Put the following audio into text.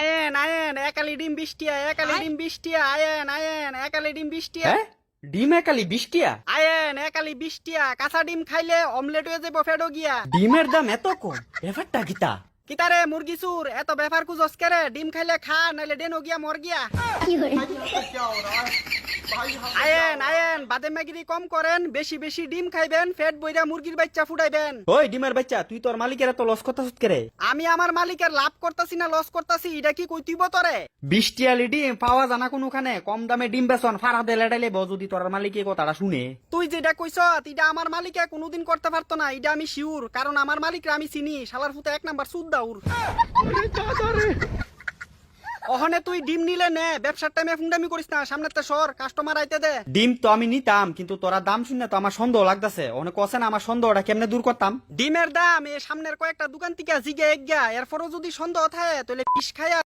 আয়েন আয়েন একালি ডিম বৃষ্টিয়া একালি ডিম বৃষ্টিয়া আয়েন আয়েন একালি ডিম বৃষ্টিয়া। হ্যাঁ? ডিম একালি বিষ্টিয়া? আয়েন একালি বৃষ্টিয়া। কাঁচা ডিম খাইলে অমলেট হয়ে যাব ফেডো গিয়া। ডিমের দাম এত কম ব্যাপারটা কিতা কিতারে মুরগি চুর এত ব্যাপার কুজস কেরে? ডিম খাইলে খা নাইলে ডেনো গিয়া মর গিয়া। আয়েন আয়েন বাদে ম্যাগিরি কম করেন বেশি বেশি ডিম খাইবেন ফেট বইরা মুরগির বাচ্চা ফুটাইবেন। ওই ডিমের বাচ্চা তুই তোর মালিকের এত লস করে? আমি আমার মালিকের লাভ করতাছি না লস করতাছি এটা কি ডিম পাওয়া জানা কোনখানে? কম দামে ডিম বেচন ফারা দে লেডাইলে যদি তোর মালিকে কথাটা শুনে। তুই যেটা কইছ এটা আমার মালিকে কোনোদিন করতে পারতো না এটা আমি শিওর কারণ আমার মালিকরা আমি চিনি শালার ফুতে এক নাম্বার সুদ দাউর। অহনে তুই ডিম নিলে নে ব্যবসার টাইমে ফুংডামি করিস না সামনে তো সর কাস্টমার আইতে দে। ডিম তো আমি নিতাম কিন্তু তোরা দাম শুনে তো আমার সন্দেহ লাগতেছে। অনেক কছে না আমার সন্দেহটা কেমনে দূর করতাম? ডিমের দাম এ সামনের কয়েকটা দোকান থেকে জিগে এগিয়া এরপরও যদি সন্দেহ থাকে তাহলে পিস খায়া